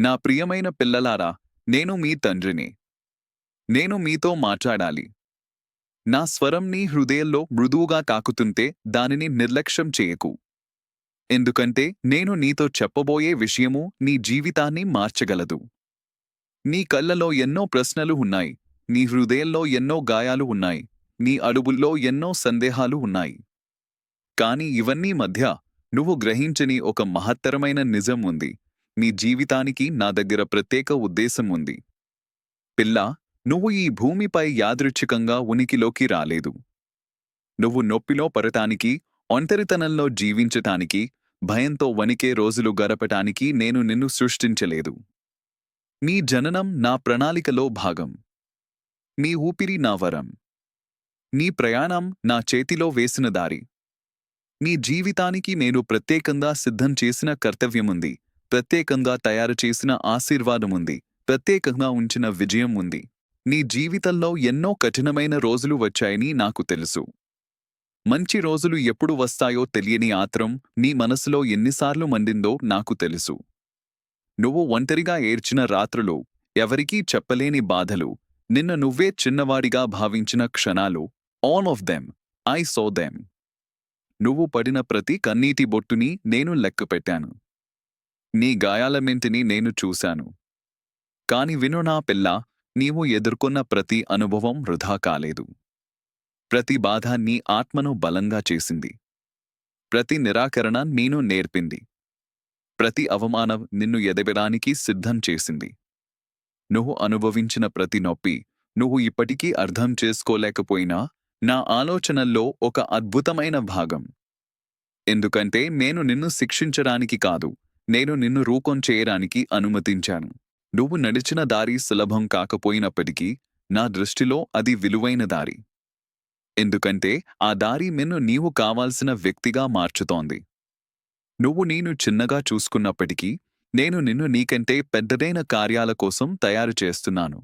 నా ప్రియమైన పిల్లలారా నేను మీ తండ్రిని. నేను మీతో మాట్లాడాలి. నా స్వరం నీ హృదయంలో మృదువుగా తాకుతుంటే దానిని నిర్లక్ష్యం చేయకు. ఎందుకంటే నేను నీతో చెప్పబోయే విషయము నీ జీవితాన్ని మార్చగలదు. నీ కళ్ళలో ఎన్నో ప్రశ్నలు ఉన్నాయి నీ హృదయంలో ఎన్నో గాయాలు ఉన్నాయి నీ అడుగుల్లో ఎన్నో సందేహాలు ఉన్నాయి. కాని ఇవన్నీ మధ్య నువ్వు గ్రహించని ఒక మహత్తరమైన నిజం ఉంది. నీ జీవితానికి నా దగ్గర ప్రత్యేక ఉద్దేశం ఉంది. పిల్లా నువ్వు ఈ భూమిపై యాదృచ్ఛికంగా ఉనికిలోకి రాలేదు. నువ్వు నొప్పిలో పడటానికి ఒంటరితనంలో జీవించటానికి భయంతో వణికే రోజులు గడపటానికి నేను నిన్ను సృష్టించలేదు. నీ జననం నా ప్రణాళికలో భాగం. నీ ఊపిరి నా వరం. నీ ప్రయాణం నా చేతిలో వేసిన దారి. నీ జీవితానికి నేను ప్రత్యేకంగా సిద్ధం చేసిన కర్తవ్యముంది. ప్రత్యేకంగా తయారు చేసిన ఆశీర్వాదముంది. ప్రత్యేకంగా ఉంచిన విజయం ఉంది. నీ జీవితంలో ఎన్నో కఠినమైన రోజులు వచ్చాయని నాకు తెలుసు. మంచి రోజులు ఎప్పుడు వస్తాయో తెలియని ఆత్రం నీ మనసులో ఎన్నిసార్లు మండిందో నాకు తెలుసు. నువ్వు ఒంటరిగా ఏడ్చిన రాత్రులు ఎవరికీ చెప్పలేని బాధలు నిన్న నువ్వే చిన్నవాడిగా భావించిన క్షణాలు all of them I saw them నువ్వు పడిన ప్రతి కన్నీటి బొట్టుని నేను లెక్కపెట్టాను. నీ గాయాలమింటిని నేను చూశాను. కాని విను నా పిల్ల నీవు ఎదుర్కొన్న ప్రతి అనుభవం వృధా కాలేదు. ప్రతి బాధ నీ ఆత్మను బలంగా చేసింది. ప్రతి నిరాకరణ నేను నేర్పింది. ప్రతి అవమానం నిన్ను ఎదగడానికి సిద్ధం చేసింది. నువ్వు అనుభవించిన ప్రతి నొప్పి నువ్వు ఇప్పటికీ అర్థం చేసుకోలేకపోయినా నా ఆలోచనల్లో ఒక అద్భుతమైన భాగం. ఎందుకంటే నేను నిన్ను శిక్షించడానికి కాదు నేను నిన్ను రూపం చేయడానికి అనుమతించాను. నువ్వు నడిచిన దారి సులభం కాకపోయినప్పటికీ నా దృష్టిలో అది విలువైన దారి. ఎందుకంటే ఆ దారి నిన్ను నీవు కావాల్సిన వ్యక్తిగా మార్చుతోంది. నువ్వు నేను చిన్నగా చూసుకున్నప్పటికీ నేను నిన్ను నీకంటే పెద్దదైన కార్యాల కోసం తయారు చేస్తున్నాను.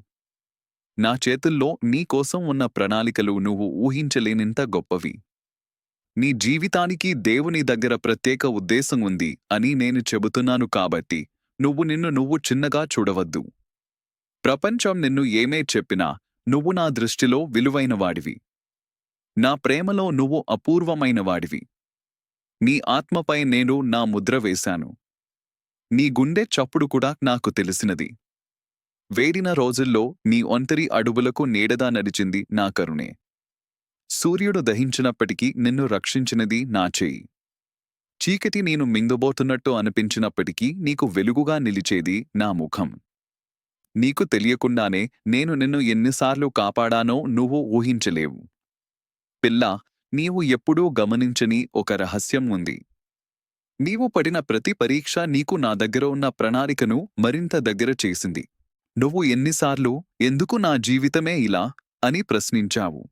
నా చేతుల్లో నీకోసం ఉన్న ప్రణాళికలు నువ్వు ఊహించలేనింత గొప్పవి. నీ జీవితానికి దేవుని దగ్గర ప్రత్యేక ఉద్దేశం ఉంది అని నేను చెబుతున్నాను కాబట్టి నువ్వు నిన్ను నువ్వు చిన్నగా చూడవద్దు. ప్రపంచం నిన్ను ఏమే చెప్పినా నువ్వు నా దృష్టిలో విలువైనవాడివి. నా ప్రేమలో నువ్వు అపూర్వమైనవాడివి. నీ ఆత్మపై నేను నా ముద్ర వేశాను. నీ గుండె చప్పుడు కూడా నాకు తెలిసినది. వేడిన రోజుల్లో నీ ఒంటరి అడుగులకు నీడదా నడిచింది నా కరుణే. సూర్యుడు దహించినప్పటికీ నిన్ను రక్షించినది నా చేయి. చీకటి నేను మింగబోతున్నట్టు అనిపించినప్పటికీ నీకు వెలుగుగా నిలిచేది నా ముఖం. నీకు తెలియకుండానే నేను నిన్ను ఎన్నిసార్లు కాపాడానో నువ్వు ఊహించలేవు. పిల్లా నీవు ఎప్పుడూ గమనించని ఒక రహస్యం ఉంది. నీవు పడిన ప్రతి పరీక్ష నీకు నా దగ్గర ఉన్న ప్రణాళికను మరింత దగ్గర చేసింది. నువ్వు ఎన్నిసార్లు ఎందుకు నా జీవితమే ఇలా? అని ప్రశ్నించావు.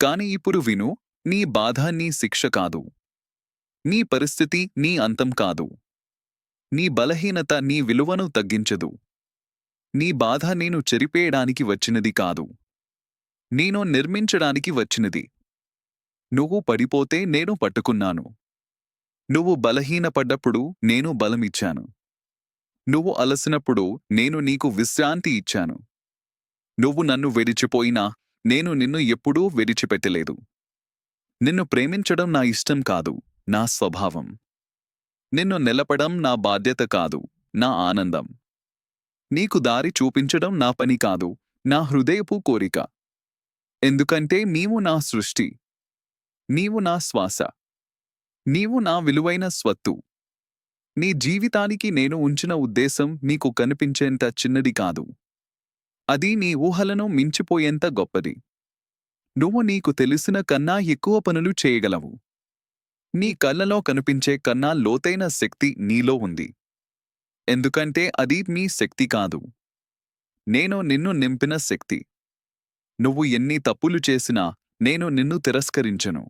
కాని ఇప్పుడు విను నీ బాధ నీ శిక్ష కాదు. నీ పరిస్థితి నీ అంతం కాదు. నీ బలహీనత నీ విలువను తగ్గించదు. నీ బాధ నేను చెరిపేయడానికి వచ్చినది కాదు. నేను నిర్మించడానికి వచ్చినది. నువ్వు పడిపోతే నేను పట్టుకున్నాను. నువ్వు బలహీనపడ్డప్పుడు నేను బలమిచ్చాను. నువ్వు అలసినప్పుడు నేను నీకు విశ్రాంతి ఇచ్చాను. నువ్వు నన్ను విడిచిపోయినా నేను నిన్ను ఎప్పుడూ విడిచిపెట్టలేదు. నిన్ను ప్రేమించడం నా ఇష్టం కాదు నా స్వభావం. నిన్ను నిలపడం నా బాధ్యత కాదు నా ఆనందం. నీకు దారి చూపించడం నా పని కాదు నా హృదయపు కోరిక. ఎందుకంటే నీవు నా సృష్టి. నీవు నా శ్వాస. నీవు నా విలువైన స్వత్తు. నీ జీవితానికి నేను ఉంచిన ఉద్దేశం నీకు కనిపించేంత చిన్నది కాదు. అది నీ ఊహలను మించిపోయేంత గొప్పది. నువ్వు నీకు తెలిసిన కన్నా ఎక్కువ పనులు చేయగలవు. నీ కళ్ళలో కనిపించే కన్నా లోతైన శక్తి నీలో ఉంది. ఎందుకంటే అది మీ శక్తి కాదు. నేను నిన్ను నింపిన శక్తి. నువ్వు ఎన్ని తప్పులు చేసినా నేను నిన్ను తిరస్కరించను.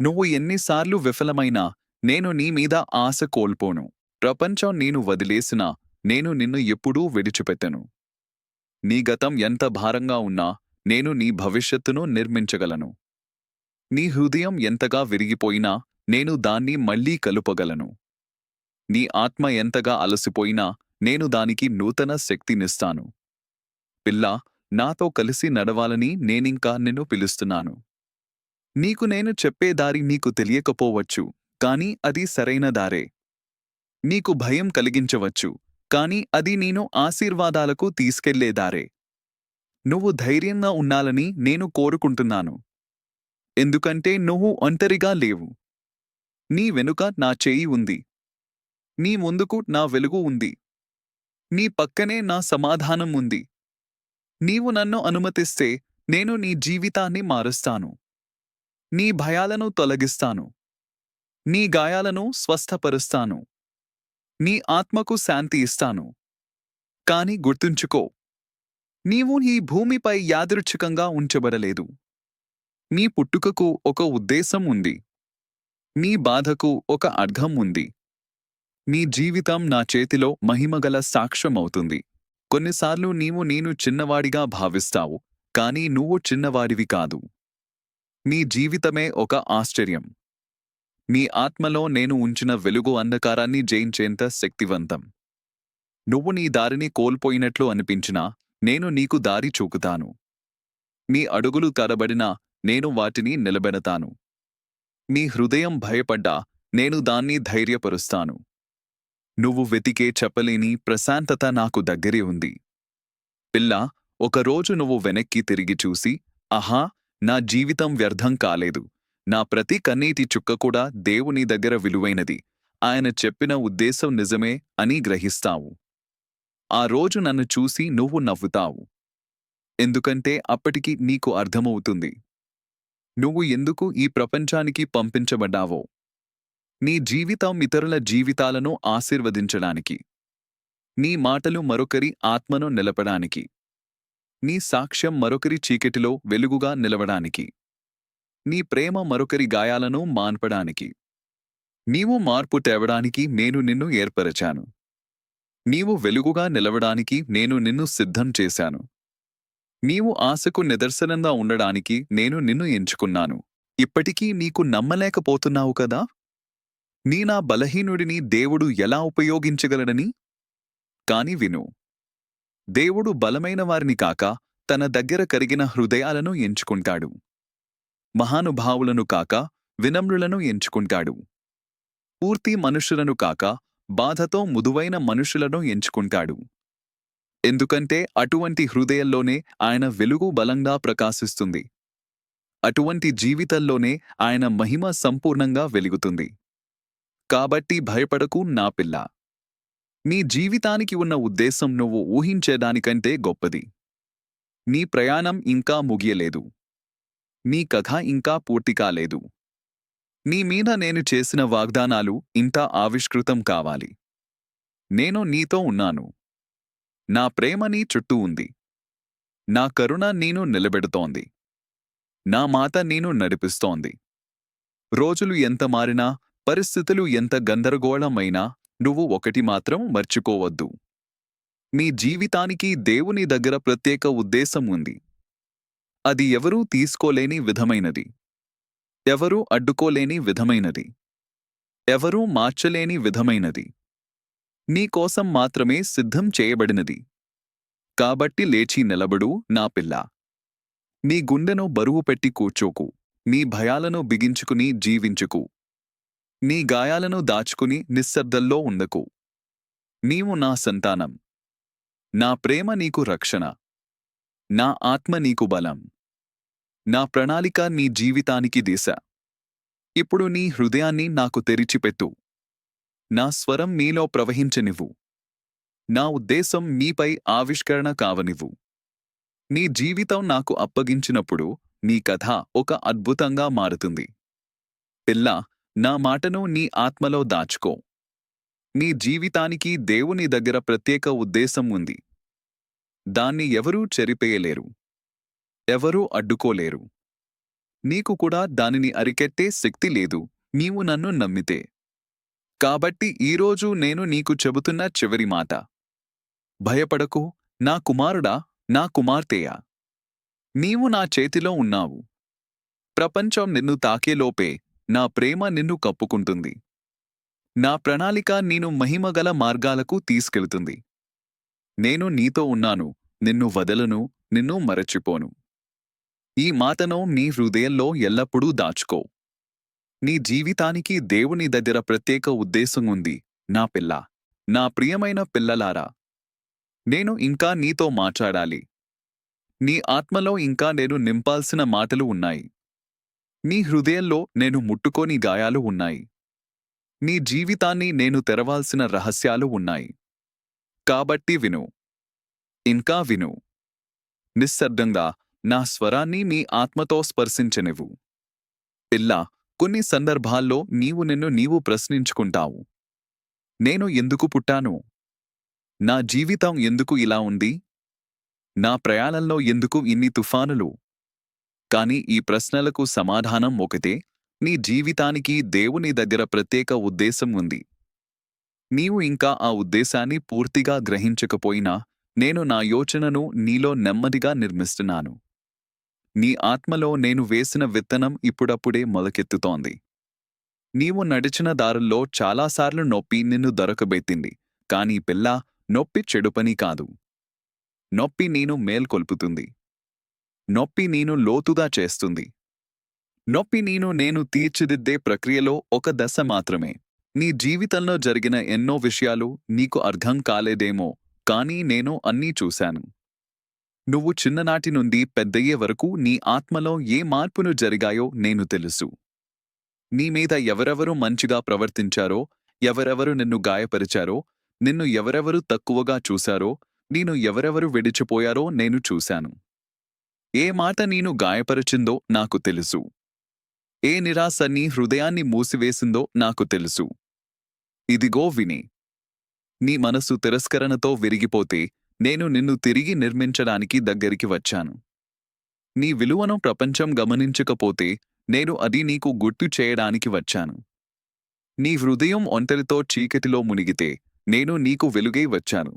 నువ్వు ఎన్నిసార్లు విఫలమైనా నేను నీ మీద ఆశ కోల్పోను. ప్రపంచం నేను వదిలేసినా నేను నిన్ను ఎప్పుడూ విడిచిపెట్టను. నీ గతం ఎంత భారంగా ఉన్నా నేను నీ భవిష్యత్తును నిర్మించగలను. నీ హృదయం ఎంతగా విరిగిపోయినా నేను దాన్ని మళ్ళీ కలుపగలను. నీ ఆత్మ ఎంతగా అలసిపోయినా నేను దానికి నూతన శక్తినిస్తాను. పిల్లా నాతో కలిసి నడవాలని నేనింకా నిన్ను పిలుస్తున్నాను. నీకు నేను చెప్పే దారి నీకు తెలియకపోవచ్చు కాని అది సరైన దారే. నీకు భయం కలిగించవచ్చు కాని అది నేను ఆశీర్వాదాలకు తీసుకెళ్ళేదారే. నువ్వు ధైర్యంగా ఉండాలని నేను కోరుకుంటున్నాను. ఎందుకంటే నువ్వు ఒంటరిగా లేవు. నీ వెనుక నా చేయి ఉంది. నీ ముందుకు నా వెలుగు ఉంది. నీ పక్కనే నా సమాధానం ఉంది. నీవు నన్ను అనుమతిస్తే నేను నీ జీవితాన్ని మారుస్తాను. నీ భయాలను తొలగిస్తాను. నీ గాయాలను స్వస్థపరుస్తాను. నీ ఆత్మకు శాంతి ఇస్తాను. కాని గుర్తుంచుకో నీవు ఈ భూమిపై యాదృచ్ఛికంగా ఉంచబడలేదు. నీ పుట్టుకకు ఒక ఉద్దేశం ఉంది. నీ బాధకు ఒక అర్థం ఉంది. నీ జీవితం నా చేతిలో మహిమగల సాక్ష్యమవుతుంది. కొన్నిసార్లు నీవు నేను చిన్నవాడిగా భావిస్తావు కానీ నువ్వు చిన్నవాడివి కాదు. నీ జీవితమే ఒక ఆశ్చర్యం. నీ ఆత్మలో నేను ఉంచిన వెలుగు అంధకారాన్ని జయించేంత శక్తివంతం. నువ్వు నీ దారిని కోల్పోయినట్లు అనిపించినా నేను నీకు దారి చూపుతాను. నీ అడుగులు తరబడినా నేను వాటిని నిలబెడతాను. నీ హృదయం భయపడ్డా నేను దాన్ని ధైర్యపరుస్తాను. నువ్వు వెతికే చెప్పలేని ప్రశాంతత నాకు దగ్గరే ఉంది. పిల్ల ఒకరోజు నువ్వు వెనక్కి తిరిగి చూసి ఆహా నా జీవితం వ్యర్థం కాలేదు. నా ప్రతి కన్నీటి చుక్క కూడా దేవుని దగ్గర విలువైనది. ఆయన చెప్పిన ఉద్దేశం నిజమే అని గ్రహిస్తావు. ఆ రోజు నన్ను చూసి నువ్వు నవ్వుతావు. ఎందుకంటే అప్పటికి నీకు అర్థమవుతుంది. నువ్వు ఎందుకు ఈ ప్రపంచానికి పంపించబడ్డావో. నీ జీవితం ఇతరుల జీవితాలను ఆశీర్వదించడానికి. నీ మాటలు మరొకరి ఆత్మను నిలపడానికి. నీ సాక్ష్యం మరొకరి చీకటిలో వెలుగుగా నిలవడానికి. నీ ప్రేమ మరొకరి గాయాలను మాన్పడానికి. నీవు మార్పు తేవడానికి నేను నిన్ను ఏర్పరచాను. నీవు వెలుగుగా నిలవడానికి నేను నిన్ను సిద్ధం చేశాను. నీవు ఆశకు నిదర్శనంగా ఉండడానికి నేను నిన్ను ఎంచుకున్నాను. ఇప్పటికీ నీకు నమ్మలేకపోతున్నావు కదా? నీ నా బలహీనుడిని దేవుడు ఎలా ఉపయోగించగలడని? కాని విను. దేవుడు బలమైన వారిని కాక తన దగ్గర కరిగిన హృదయాలను ఎంచుకుంటాడు. మహానుభావులను కాక వినమ్రులను ఎంచుకుంటాడు. పూర్తి మనుషులను కాక బాధతో ముదువైన మనుషులను ఎంచుకుంటాడు. ఎందుకంటే అటువంటి హృదయంలోనే ఆయన వెలుగు బలంగా ప్రకాశిస్తుంది. అటువంటి జీవితంలోనే ఆయన మహిమ సంపూర్ణంగా వెలుగుతుంది. కాబట్టి భయపడకు నా పిల్ల. నీ జీవితానికి ఉన్న ఉద్దేశం నువ్వు ఊహించేదానికంటే గొప్పది. నీ ప్రయాణం ఇంకా ముగియలేదు. నీ కథ ఇంకా పూర్తి కాలేదు. నీ మీద నేను చేసిన వాగ్దానాలు ఇంకా ఆవిష్కృతం కావాలి. నేను నీతో ఉన్నాను. నా ప్రేమ నీ చుట్టూ ఉంది. నా కరుణ నేను నిలబెడుతోంది. నా మాత నేను నడిపిస్తోంది. రోజులు ఎంత మారినా పరిస్థితులు ఎంత గందరగోళమైనా నువ్వు ఒకటి మాత్రం మర్చిపోవద్దు. నీ జీవితానికి దేవుని దగ్గర ప్రత్యేక ఉద్దేశం ఉంది. అది ఎవరూ తీసుకోలేని విధమైనది. ఎవరూ అడ్డుకోలేని విధమైనది. ఎవరూ మార్చలేని విధమైనది. నీకోసం మాత్రమే సిద్ధం చేయబడినది. కాబట్టి లేచి నిలబడు నా పిల్ల. నీ గుండెను బరువు పెట్టి కూర్చోకు. నీ భయాలను బిగించుకుని జీవించుకు. నీ గాయాలను దాచుకుని నిశ్శబ్దంలో ఉండకు. నీవు నా సంతానం. నా ప్రేమ నీకు రక్షణ. నా ఆత్మ నీకు బలం. నా ప్రణాళిక నీ జీవితానికి దిశ. ఇప్పుడు నీ హృదయాన్ని నాకు తెరిచిపెట్టు. నా స్వరం నీలో ప్రవహించనివ్వు. నా ఉద్దేశం నీపై ఆవిష్కరణ కావనివ్వు. నీ జీవితం నాకు అప్పగించినప్పుడు నీ కథ ఒక అద్భుతంగా మారుతుంది. పిల్ల నా మాటను నీ ఆత్మలో దాచుకో. నీ జీవితానికి దేవుని దగ్గర ప్రత్యేక ఉద్దేశం ఉంది. దాన్ని ఎవరూ చెరిపేయలేరు. ఎవరూ అడ్డుకోలేరు. నీకు కూడా దానిని అరికెట్టే శక్తి లేదు. నీవు నన్ను నమ్మితే. కాబట్టి ఈరోజు నేను నీకు చెబుతున్న చివరి మాట. భయపడకు. నా కుమారుడా నా కుమార్తెయా. నీవు నా చేతిలో ఉన్నావు. ప్రపంచం నిన్ను తాకేలోపే నా ప్రేమ నిన్ను కప్పుకుంటుంది. నా ప్రణాళిక నేను మహిమగల మార్గాలకు తీసుకెళ్తుంది. నేను నీతో ఉన్నాను నిన్ను వదలను నిన్ను మరచిపోను. ఈ మాటను నీ హృదయంలో ఎల్లప్పుడూ దాచుకో. నీ జీవితానికి దేవుని దగ్గర ప్రత్యేక ఉద్దేశం ఉంది నా పిల్ల నా ప్రియమైన పిల్లలారా. నేను ఇంకా నీతో మాట్లాడాలి. నీ ఆత్మలో ఇంకా నేను నింపాల్సిన మాటలు ఉన్నాయి. నీ హృదయంలో నేను ముట్టుకోని గాయాలు ఉన్నాయి. నీ జీవితాన్ని నేను తెరవాల్సిన రహస్యాలు ఉన్నాయి. కాబట్టి విను. ఇంకా విను. నిశ్శబ్దంగా నా స్వరాన్ని నీ ఆత్మతో స్పర్శించనివ్వు. పిల్ల కొన్ని సందర్భాల్లో నీవు నిన్ను నీవు ప్రశ్నించుకుంటావు. నేను ఎందుకు పుట్టాను? నా జీవితం ఎందుకు ఇలా ఉంది? నా ప్రయాణంలో ఎందుకు ఇన్ని తుఫానులు? కాని ఈ ప్రశ్నలకు సమాధానం ఒకటే నీ జీవితానికి దేవుని దగ్గర ప్రత్యేక ఉద్దేశం ఉంది. నీవు ఇంకా ఆ ఉద్దేశాన్ని పూర్తిగా గ్రహించకపోయినా నేను నా యోచనను నీలో నెమ్మదిగా నిర్మిస్తున్నాను. నీ ఆత్మలో నేను వేసిన విత్తనం ఇప్పుడప్పుడే మొలకెత్తుతోంది. నీవు నడిచిన దారుల్లో చాలాసార్లు నొప్పి నిన్ను దొరకబెట్టింది కాని పిల్ల నొప్పి చెడు పని కాదు. నొప్పి నేను మేల్కొల్పుతుంది. నొప్పి నేను లోతుగా చేస్తుంది. నొప్పి నేను నేను తీర్చిదిద్దే ప్రక్రియలో ఒక దశ మాత్రమే. నీ జీవితంలో జరిగిన ఎన్నో విషయాలు నీకు అర్థం కాలేదేమో కానీ నేను అన్నీ చూశాను. నువ్వు చిన్ననాటి నుండి పెద్దయ్యే వరకు నీ ఆత్మలో ఏ మార్పును జరిగాయో నేను తెలుసు. నీ మీద ఎవరెవరు మంచిగా ప్రవర్తించారో ఎవరెవరు నిన్ను గాయపరిచారో నిన్ను ఎవరెవరు తక్కువగా చూశారో నేను ఎవరెవరు విడిచిపోయారో నేను చూశాను. ఏ మాట నేను గాయపరిచిందో నాకు తెలుసు. ఏ నిరాశ నీ హృదయాన్ని మూసివేసిందో నాకు తెలుసు. ఇదిగో విని. నీ మనసు తిరస్కరణతో విరిగిపోతే నేను నిన్ను తిరిగి నిర్మించడానికి దగ్గరికి వచ్చాను. నీ విలువను ప్రపంచం గమనించకపోతే నేను అది నీకు గుర్తు చేయడానికి వచ్చాను. నీ హృదయం ఒంటరితో చీకటిలో మునిగితే నేను నీకు వెలుగై వచ్చాను.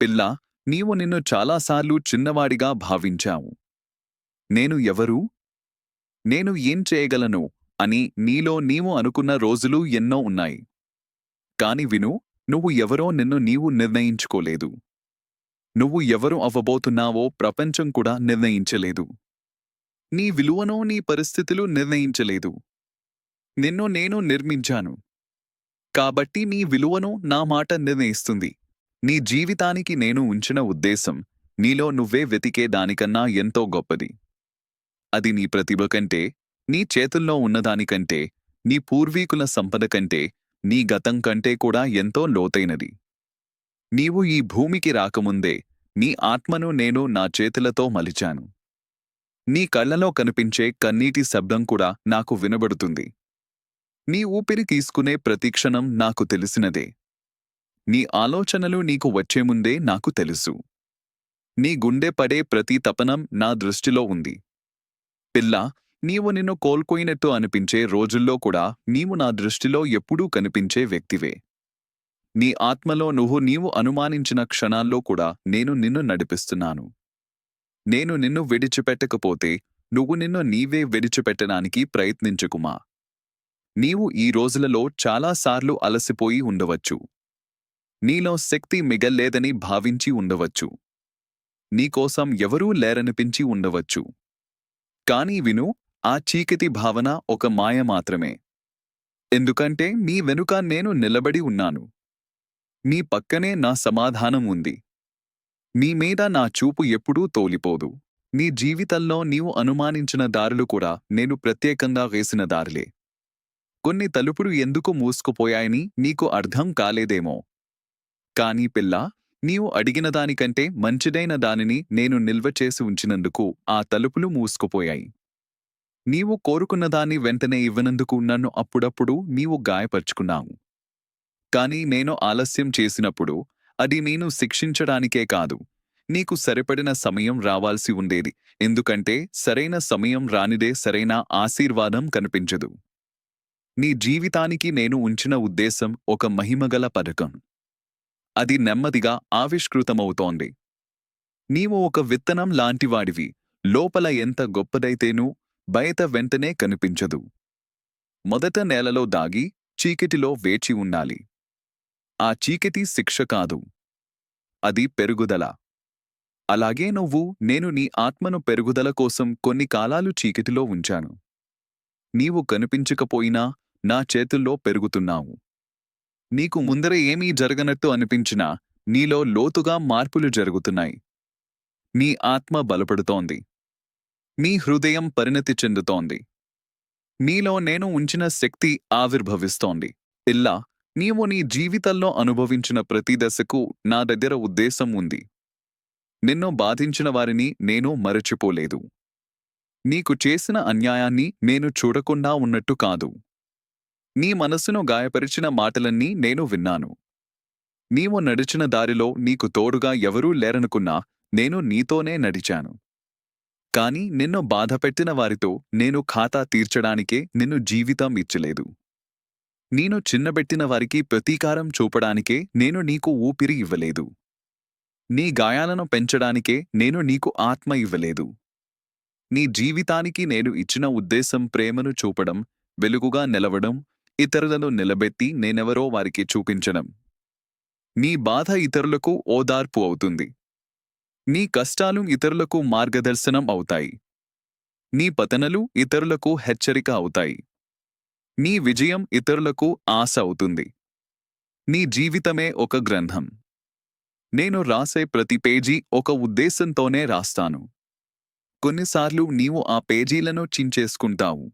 పిల్ల నీవు నిన్ను చాలాసార్లు చిన్నవాడిగా భావించావు. నేను ఎవరు? నేను ఏం చేయగలను అని నీలో నీవు అనుకున్న రోజులు ఎన్నో ఉన్నాయి. కాని విను నువ్వు ఎవరో నిన్ను నీవు నిర్ణయించుకోలేదు. నువ్వు ఎవరు అవ్వబోతున్నావో ప్రపంచం కూడా నిర్ణయించలేదు. నీ విలువను నీ పరిస్థితులు నిర్ణయించలేదు. నిన్ను నేను నిర్మించాను. కాబట్టి నీ విలువను నా మాట నిర్ణయిస్తుంది. నీ జీవితానికి నేను ఉంచిన ఉద్దేశం నీలో నువ్వే వెతికే దానికన్నా ఎంతో గొప్పది. అది నీ ప్రతిభ కంటే నీ చేతుల్లో ఉన్నదానికంటే నీ పూర్వీకుల సంపద కంటే నీ గతం కంటే కూడా ఎంతో లోతైనది. నీవు ఈ భూమికి రాకముందే నీ ఆత్మను నేను నా చేతులతో మలిచాను. నీ కళ్ళలో కనిపించే కన్నీటి శబ్దం కూడా నాకు వినబడుతుంది. నీ ఊపిరి తీసుకునే ప్రతిక్షణం నాకు తెలిసినదే. నీ ఆలోచనలు నీకు వచ్చే ముందే నాకు తెలుసు. నీ గుండె పడే ప్రతి తపనం నా దృష్టిలో ఉంది. పిల్ల నీవు నిన్ను కోల్పోయినట్టు అనిపించే రోజుల్లో కూడా నీవు నా దృష్టిలో ఎప్పుడూ కనిపించే వ్యక్తివే. నీ ఆత్మలో నువ్వు నీవు అనుమానించిన క్షణాల్లో కూడా నేను నిన్ను నడిపిస్తున్నాను. నేను నిన్ను విడిచిపెట్టకపోతే నువ్వు నిన్ను నీవే విడిచిపెట్టడానికి ప్రయత్నించుకుమా? నీవు ఈ రోజులలో చాలాసార్లు అలసిపోయి ఉండవచ్చు. నీలో శక్తి మిగల్లేదని భావించి ఉండవచ్చు. నీకోసం ఎవరూ లేరనిపించి ఉండవచ్చు. కానీ విను ఆ చీకటి భావన ఒక మాయ మాత్రమే. ఎందుకంటే నీ వెనుక నేను నిలబడి ఉన్నాను. నీ పక్కనే నా సమాధానం ఉంది. నీ మీద నా చూపు ఎప్పుడూ తోలిపోదు. నీ జీవితంలో నీవు అనుమానించిన దారులు కూడా నేను ప్రత్యేకంగా వేసిన దారులే. కొన్ని తలుపులు ఎందుకు మూసుకుపోయాయని నీకు అర్థం కాలేదేమో. కానీ పిల్ల నీవు అడిగిన దానికంటే మంచిదైన దానిని నేను నిల్వ చేసి ఉంచినందుకు ఆ తలుపులు మూసుకుపోయాయి. నీవు కోరుకున్నదాన్ని వెంటనే ఇవ్వనందుకు నన్ను అప్పుడప్పుడు నీవు గాయపరుచుకున్నావు. కాని నేను ఆలస్యం చేసినప్పుడు అది నేను శిక్షించడానికే కాదు. నీకు సరిపడిన సమయం రావాల్సి ఉండేది. ఎందుకంటే సరైన సమయం రానిదే సరైన ఆశీర్వాదం కనిపించదు. నీ జీవితానికి నేను ఉంచిన ఉద్దేశం ఒక మహిమగల పథకం. అది నెమ్మదిగా ఆవిష్కృతమవుతోంది. నీవు ఒక విత్తనం లాంటివాడివి. లోపల ఎంత గొప్పదైతేనూ బయట వెంటనే కనిపించదు. మొదట నేలలో దాగి చీకటిలో వేచి ఉండాలి. ఆ చీకటి శిక్ష కాదు. అది పెరుగుదల. అలాగే నువ్వు నేను నీ ఆత్మను పెరుగుదల కోసం కొన్ని కాలాలు చీకటిలో ఉంచాను. నీవు కనిపించకపోయినా నా చేతుల్లో పెరుగుతున్నావు. నీకు ముందర ఏమీ జరగనట్టు అనిపించినా నీలో లోతుగా మార్పులు జరుగుతున్నాయి. నీ ఆత్మ బలపడుతోంది. నీ హృదయం పరిణతి చెందుతోంది. నీలో నేను ఉంచిన శక్తి ఆవిర్భవిస్తోంది. ఇల్లా నీవు నీ జీవితంలో అనుభవించిన ప్రతి దశకు నా దగ్గర ఉద్దేశం ఉంది. నిన్ను బాధించిన వారిని నేను మరచిపోలేదు. నీకు చేసిన అన్యాయాన్ని నేను చూడకుండా ఉన్నట్టు కాదు. నీ మనస్సును గాయపరిచిన మాటలన్నీ నేను విన్నాను. నీవు నడిచిన దారిలో నీకు తోడుగా ఎవరూ లేరనుకున్నా నేను నీతోనే నడిచాను. కాని నిన్ను బాధపెట్టిన వారితో నేను ఖాతా తీర్చడానికే నిన్ను జీవితం ఇచ్చలేదు. నేను చిన్నబెట్టిన వారికి ప్రతీకారం చూపడానికే నేను నీకు ఊపిరి ఇవ్వలేదు. నీ గాయాలను పెంచడానికే నేను నీకు ఆత్మ ఇవ్వలేదు. నీ జీవితానికి నేను ఇచ్చిన ఉద్దేశం ప్రేమను చూపడం వెలుగుగా నిలవడం ఇతరులను నిలబెట్టి నేనెవరో వారికి చూపించడం నీ బాధ ఇతరులకు ఓదార్పు అవుతుంది. నీ కష్టాలు ఇతరులకు మార్గదర్శనం అవుతాయి. నీ పతనలు ఇతరులకు హెచ్చరిక అవుతాయి. నీ విజయం ఇతరులకు ఆశ అవుతుంది. నీ జీవితమే ఒక గ్రంథం. నేను రాసే ప్రతి పేజీ ఒక ఉద్దేశంతోనే రాస్తాను. కొన్నిసార్లు నీవు ఆ పేజీలను చించేసుకుంటావు.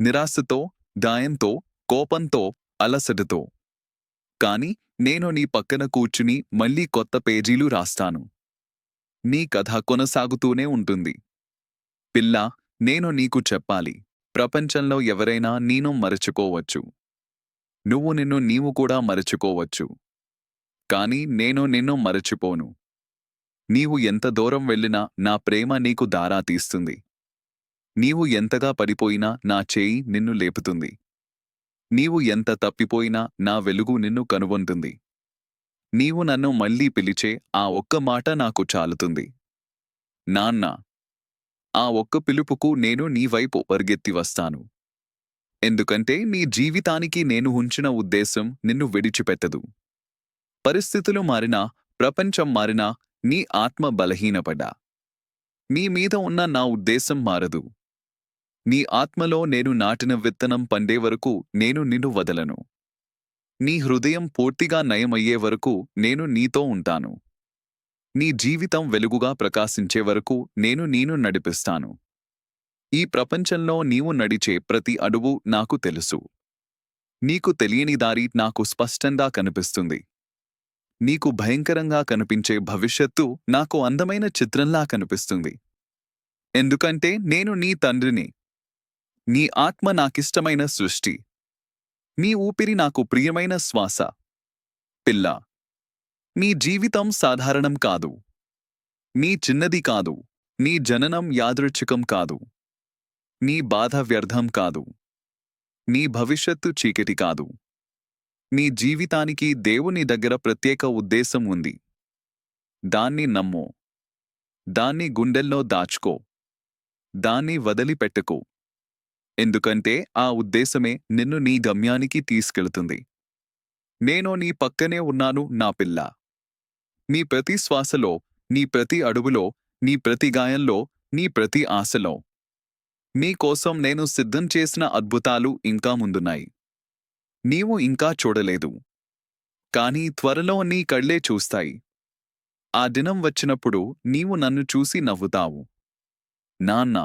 నిరాశతో గాయంతో కోపంతో అలసటతో. కాని నేను నీ పక్కన కూర్చుని మళ్ళీ కొత్త పేజీలు రాస్తాను. నీ కథ కొనసాగుతూనే ఉంటుంది. పిల్లా నేను నీకు చెప్పాలి. ప్రపంచంలో ఎవరైనా నేను మరచుకోవచ్చు. నువ్వు నిన్ను నీవు కూడా మరచుకోవచ్చు. కాని నేను నిన్ను మరచిపోను. నీవు ఎంత దూరం వెళ్ళినా నా ప్రేమ నీకు దారా తీస్తుంది. నీవు ఎంతగా పడిపోయినా నా చేయి నిన్ను లేపుతుంది. నీవు ఎంత తప్పిపోయినా నా వెలుగు నిన్ను కనుగొంటుంది. నీవు నన్ను మళ్ళీ పిలిచే ఆ ఒక్క మాట నాకు చాలుతుంది. నాన్న ఆ ఒక్క పిలుపుకు నేను నీ వైపు పరిగెత్తి వస్తాను. ఎందుకంటే నీ జీవితానికి నేను ఉంచిన ఉద్దేశం నిన్ను విడిచిపెట్టదు. పరిస్థితులు మారినా ప్రపంచం మారినా నీ ఆత్మ బలహీనపడ్డా నీ మీద ఉన్న నా ఉద్దేశం మారదు. నీ ఆత్మలో నేను నాటిన విత్తనం పండే వరకు నేను నిన్ను వదలను. నీ హృదయం పూర్తిగా నయమయ్యే వరకు నేను నీతో ఉంటాను. నీ జీవితం వెలుగుగా ప్రకాశించే వరకు నేను నీను నడిపిస్తాను. ఈ ప్రపంచంలో నీవు నడిచే ప్రతి అడుగు నాకు తెలుసు. నీకు తెలియని దారి నాకు స్పష్టంగా కనిపిస్తుంది. నీకు భయంకరంగా కనిపించే భవిష్యత్తు నాకు అందమైన చిత్రంలా కనిపిస్తుంది. ఎందుకంటే నేను నీ తండ్రిని నీ ఆత్మ నాకిష్టమైన సృష్టి. నీ ఊపిరి నాకు ప్రియమైన శ్వాస. పిల్ల నీ జీవితం సాధారణం కాదు. నీ చిన్నది కాదు. నీ జననం యాదృచ్ఛికం కాదు. నీ బాధ వ్యర్థం కాదు. నీ భవిష్యత్తు చీకటి కాదు. నీ జీవితానికి దేవుని దగ్గర ప్రత్యేక ఉద్దేశం ఉంది. దాన్ని నమ్ము. దాన్ని గుండెల్లో దాచుకో. దాన్ని వదిలిపెట్టుకో. ఎందుకంటే ఆ ఉద్దేశమే నిన్ను నీ గమ్యానికి తీసుకెళుతుంది. నేను నీ పక్కనే ఉన్నాను నా పిల్ల. నీ ప్రతి శ్వాసలో నీ ప్రతి అడుగులో నీ ప్రతి గాయంలో నీ ప్రతి ఆశలో. నీకోసం నేను సిద్ధం చేసిన అద్భుతాలు ఇంకా ముందున్నాయి. నీవు ఇంకా చూడలేదు. కానీ త్వరలో నీ కళ్ళే చూస్తాయి. ఆ దినం వచ్చినప్పుడు నీవు నన్ను చూసి నవ్వుతావు. నాన్నా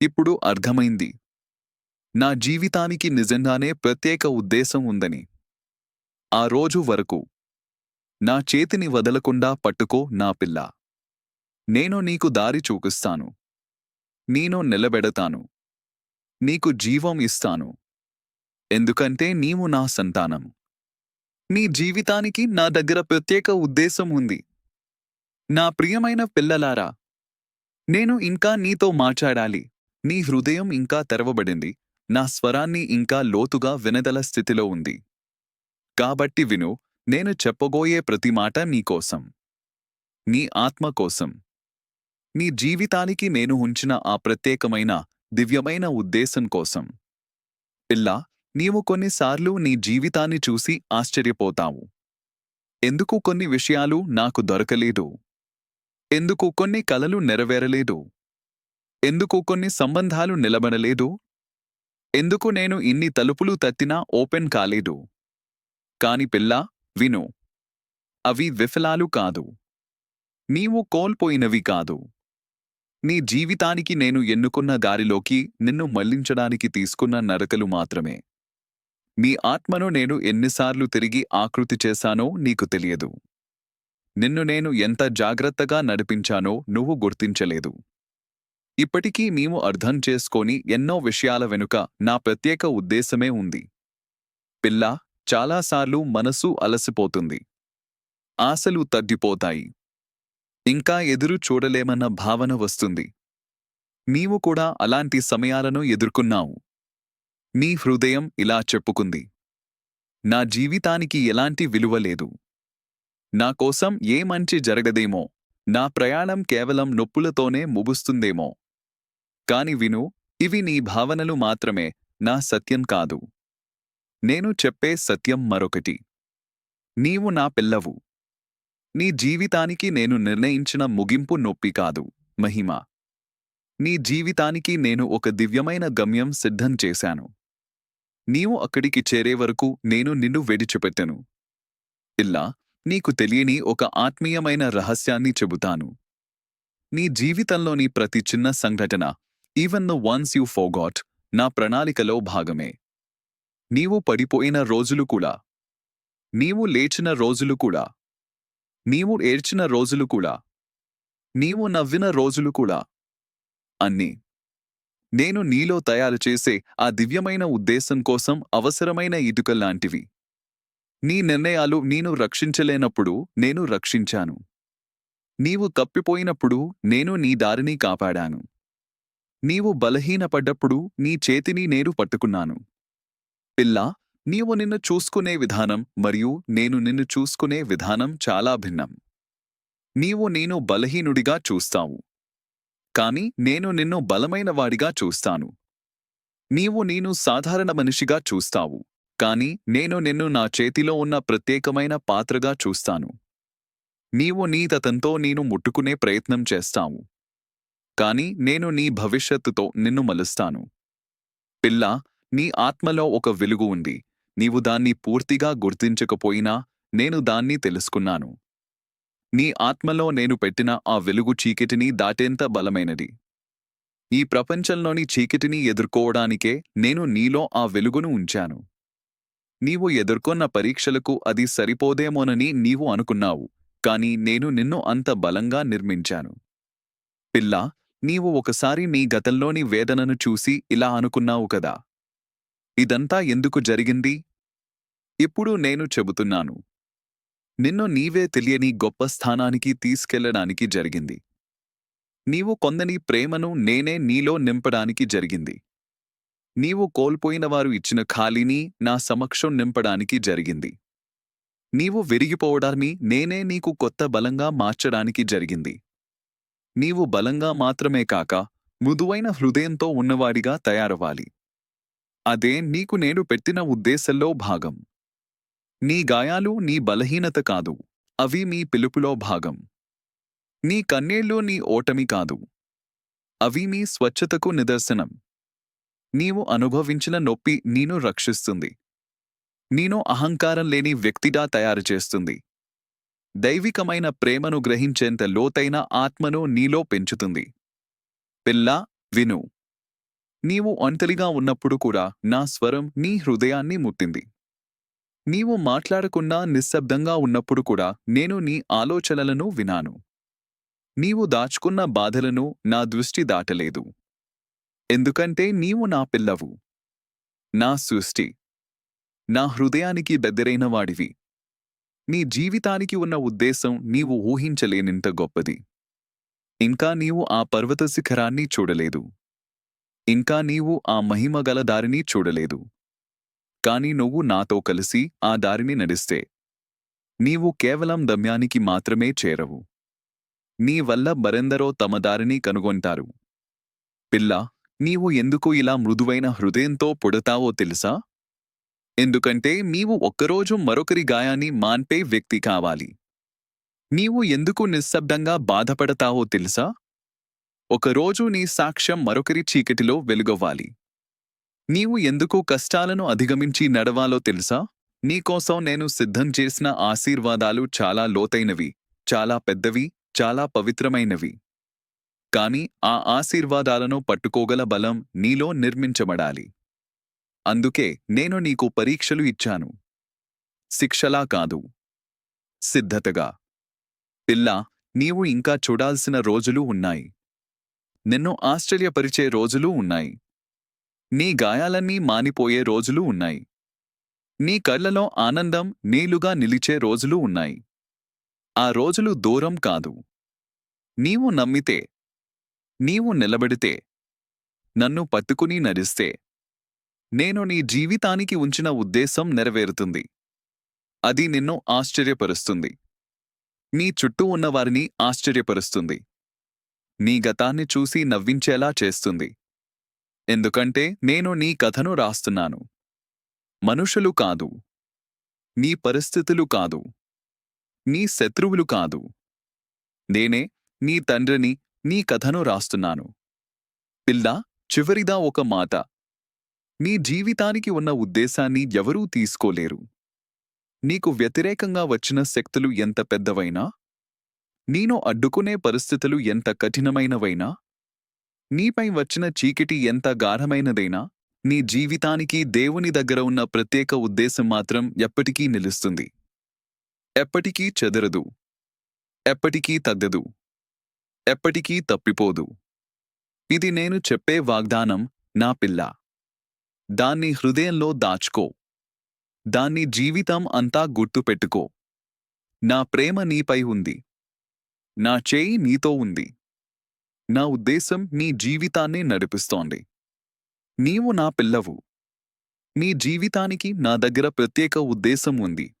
ఇప్పుడు అర్థమైంది. నా జీవితానికి నిజంగానే ప్రత్యేక ఉద్దేశం ఉందని. ఆ రోజు వరకు నా చేతిని వదలకుండా పట్టుకో నా పిల్ల. నేను నీకు దారి చూపిస్తాను. నేను నిలబెడతాను. నీకు జీవం ఇస్తాను. ఎందుకంటే నీవు నా సంతానం. నీ జీవితానికి నా దగ్గర ప్రత్యేక ఉద్దేశం ఉంది. నా ప్రియమైన పిల్లలారా నేను ఇంకా నీతో మాట్లాడాలి. నీ హృదయం ఇంకా తెరవబడింది. నా స్వరాన్ని ఇంకా లోతుగా వినదల స్థితిలో ఉంది. కాబట్టి విను నేను చెప్పబోయే ప్రతి మాట నీకోసం నీ ఆత్మ కోసం. నీ జీవితానికి నేను ఉంచిన ఆ ప్రత్యేకమైన దివ్యమైన ఉద్దేశం కోసం. పిల్లా నీవు కొన్నిసార్లు నీ జీవితాన్ని చూసి ఆశ్చర్యపోతావు. ఎందుకు కొన్ని విషయాలు నాకు దొరకలేదు. ఎందుకు కొన్ని కలలు నెరవేరలేదు. ఎందుకు కొన్ని సంబంధాలు నిలబడలేదు? ఎందుకు నేను ఇన్ని తలుపులు తత్తినా ఓపెన్ కాలేదు? కాని పిల్ల విను. అవి విఫలాలు కాదు. నీవు కోల్పోయినవి కాదు. నీ జీవితానికి నేను ఎన్నుకున్న దారిలోకి నిన్ను మళ్ళించడానికి తీసుకున్న నరకలు మాత్రమే. నీ ఆత్మను నేను ఎన్నిసార్లు తిరిగి ఆకృతి చేశానో నీకు తెలియదు. నిన్ను నేను ఎంత జాగ్రత్తగా నడిపించానో నువ్వు గుర్తించలేదు. ఇప్పటికీ మేము అర్థం చేసుకొని ఎన్నో విషయాల వెనుక నా ప్రత్యేక ఉద్దేశమే ఉంది. పిల్ల చాలాసార్లు మనసు అలసిపోతుంది. ఆశలు తగ్గిపోతాయి. ఇంకా ఎదురు చూడలేమన్న భావన వస్తుంది. నీవు కూడా అలాంటి సమయాలను ఎదుర్కొన్నావు. నీ హృదయం ఇలా చెప్పుకుంది. నా జీవితానికి ఎలాంటి విలువ లేదు. నా కోసం ఏ మంచి జరగదేమో నా ప్రయాణం కేవలం నొప్పులతోనే ముగుస్తుందేమో. కాని విను ఇవి నీ భావనలు మాత్రమే నా సత్యం కాదు. నేను చెప్పే సత్యం మరొకటి. నీవు నా పిల్లవు. నీ జీవితానికి నేను నిర్ణయించిన ముగింపు నొప్పి కాదు మహిమ. నీ జీవితానికి నేను ఒక దివ్యమైన గమ్యం సిద్ధం చేశాను. నీవు అక్కడికి చేరే వరకు నేను నిన్ను విడిచిపెట్టెను. ఇల్లా నీకు తెలియని ఒక ఆత్మీయమైన రహస్యాన్ని చెబుతాను. నీ జీవితంలోని ప్రతి చిన్న సంఘటన even the ones you forgot నా ప్రణాళికలో భాగమే. నీవు పడిపోయిన రోజులు కూడా. నీవు లేచిన రోజులు కూడా. నీవు ఏడ్చిన రోజులు కూడా. నీవు నవ్విన రోజులు కూడా. అన్నీ. నేను నీలో తయారు చేసే ఆ దివ్యమైన ఉద్దేశం కోసం అవసరమైన ఇటుకల్లాంటివి నీ నిర్ణయాలు నేను రక్షించలేనప్పుడు నేను రక్షించాను. నీవు కప్పిపోయినప్పుడు నేను నీ దారిని కాపాడాను. నీవు బలహీనపడ్డప్పుడు నీ చేతిని నేను పట్టుకున్నాను. పిల్లా నీవు నిన్ను చూసుకునే విధానం మరియు నేను నిన్ను చూసుకునే విధానం చాలా భిన్నం. నీవు నేను బలహీనుడిగా చూస్తావు. కాని నేను నిన్ను బలమైనవాడిగా చూస్తాను. నీవు నేను సాధారణ మనిషిగా చూస్తావు. కాని నేను నిన్ను నా చేతిలో ఉన్న ప్రత్యేకమైన పాత్రగా చూస్తాను. నీవు నీ తతంతో నేను ముట్టుకునే ప్రయత్నం చేస్తావు. కాని నేను నీ భవిష్యత్తుతో నిన్ను మలుస్తాను. పిల్ల నీ ఆత్మలో ఒక వెలుగు ఉంది. నీవు దాన్ని పూర్తిగా గుర్తించకపోయినా నేను దాన్ని తెలుసుకున్నాను. నీ ఆత్మలో నేను పెట్టిన ఆ వెలుగు చీకటిని దాటేంత బలమైనది. ఈ ప్రపంచంలోని చీకటిని ఎదుర్కోవడానికే నేను నీలో ఆ వెలుగును ఉంచాను. నీవు ఎదుర్కొన్న పరీక్షలకు అది సరిపోదేమోనని నీవు అనుకున్నావు కాని నేను నిన్ను అంత బలంగా నిర్మించాను. పిల్ల నీవు ఒకసారి నీ గతంలోని వేదనను చూసి ఇలా అనుకున్నావు కదా. ఇదంతా ఎందుకు జరిగింది? ఇప్పుడు నేను చెబుతున్నాను. నిన్ను నీవే తెలియని గొప్ప స్థానానికి తీసుకెళ్ళడానికి జరిగింది. నీవు కొందని ప్రేమను నేనే నీలో నింపడానికి జరిగింది. నీవు కోల్పోయినవారు ఇచ్చిన ఖాళీని నా సమక్షం నింపడానికి జరిగింది. నీవు విరిగిపోవడాన్ని నేనే నీకు కొత్త బలంగా మార్చడానికి జరిగింది. నీవు బలంగా మాత్రమే కాక మృదువైన హృదయంతో ఉన్నవారిగా తయారవ్వాలి. అదే నీకు నేను పెట్టిన ఉద్దేశంలో భాగం. నీ గాయాలు నీ బలహీనత కాదు అవి మీ పిలుపులో భాగం. నీ కన్నీళ్ళు నీ ఓటమి కాదు అవి మీ స్వచ్ఛతకు నిదర్శనం. నీవు అనుభవించిన నొప్పి నీను రక్షిస్తుంది. నేను అహంకారం లేని వ్యక్తిగా తయారు చేస్తుంది. దైవికమైన ప్రేమను గ్రహించేంత లోతైన ఆత్మను నీలో పెంచుతుంది. పిల్ల విను. నీవు ఒంటరిగా ఉన్నప్పుడు కూడా నా స్వరం నీ హృదయాన్ని ముట్టింది. నీవు మాట్లాడకుండా నిశ్శబ్దంగా ఉన్నప్పుడు కూడా నేను నీ ఆలోచనలను వినాను. నీవు దాచుకున్న బాధలను నా దృష్టి దాటలేదు. ఎందుకంటే నీవు నా పిల్లవు. నా సృష్టి. నా హృదయానికి బెద్దరైన వాడివి. నీ జీవితానికి ఉన్న ఉద్దేశం నీవు ఊహించలేనింత గొప్పది. ఇంకా నీవు ఆ పర్వత శిఖరాన్ని చూడలేదు. ఇంకా నీవు ఆ మహిమగల దారిని చూడలేదు. కాని నువ్వు నాతో కలిసి ఆ దారిని నడిస్తే. నీవు కేవలం దమ్యానికి మాత్రమే చేరవు. నీ వల్ల మరెందరో తమ దారిని కనుగొంటారు. పిల్ల నీవు ఎందుకు ఇలా మృదువైన హృదయంతో పుడతావో తెలుసా? ఎందుకంటే నీవు ఒక్కరోజు మరొకరి గాయాన్ని మాన్పే వ్యక్తి కావాలి. నీవు ఎందుకు నిశ్శబ్దంగా బాధపడతావో తెలుసా? ఒకరోజు నీ సాక్ష్యం మరొకరి చీకటిలో వెలుగవ్వాలి. నీవు ఎందుకు కష్టాలను అధిగమించి నడవాలో తెలుసా? నీకోసం నేను సిద్ధం చేసిన ఆశీర్వాదాలు చాలా లోతైనవి చాలా పెద్దవి చాలా పవిత్రమైనవి. కాని ఆ ఆశీర్వాదాలను పట్టుకోగల బలం నీలో నిర్మించబడాలి. అందుకే నేను నీకు పరీక్షలు ఇచ్చాను. శిక్షలా కాదు. సిద్ధతగా. పిల్ల నీవు ఇంకా చూడాల్సిన రోజులు ఉన్నాయి. నిన్ను ఆశ్చర్యపరిచే రోజులు ఉన్నాయి. నీ గాయాలన్నీ మానిపోయే రోజులు ఉన్నాయి. నీ కళ్ళలో ఆనందం నీలుగా నిలిచే రోజులు ఉన్నాయి. ఆ రోజులు దూరం కాదు. నీవు నమ్మితే నీవు నిలబడితే నన్ను పట్టుకుని నడిస్తే నేను నీ జీవితానికి ఉంచిన ఉద్దేశం నెరవేరుతుంది. అది నిన్ను ఆశ్చర్యపరుస్తుంది. నీ చుట్టూ ఉన్నవారిని ఆశ్చర్యపరుస్తుంది. నీ గతాన్ని చూసి నవ్వించేలా చేస్తుంది. ఎందుకంటే నేను నీ కథను రాస్తున్నాను. మనుషులు కాదు. నీ పరిస్థితులు కాదు. నీ శత్రువులు కాదు. నేనే నీ తండ్రిని నీ కథను రాస్తున్నాను. పిల్ల చివరిదా ఒక మాట. నీ జీవితానికి ఉన్న ఉద్దేశాన్ని ఎవరూ తీసుకోలేరు. నీకు వ్యతిరేకంగా వచ్చిన శక్తులు ఎంత పెద్దవైనా నేను అడ్డుకునే పరిస్థితులు ఎంత కఠినమైనవైనా నీపై వచ్చిన చీకటి ఎంత గాఢమైనదైనా నీ జీవితానికి దేవుని దగ్గర ఉన్న ప్రత్యేక ఉద్దేశం మాత్రం ఎప్పటికీ నిలుస్తుంది. ఎప్పటికీ చెదరదు. ఎప్పటికీ తగ్గదు. ఎప్పటికీ తప్పిపోదు. ఇది నేను చెప్పే వాగ్దానం నా పిల్ల. దాన్ని హృదయంలో దాచుకో. దాన్ని జీవితం అంతా గుర్తుపెట్టుకో. నా ప్రేమ నీపై ఉంది. నా చేయి నీతో ఉంది. నా ఉద్దేశం నీ జీవితాన్ని నడిపిస్తోంది. నీవు నా పిల్లవు. నీ జీవితానికి నా దగ్గర ప్రత్యేక ఉద్దేశం ఉంది.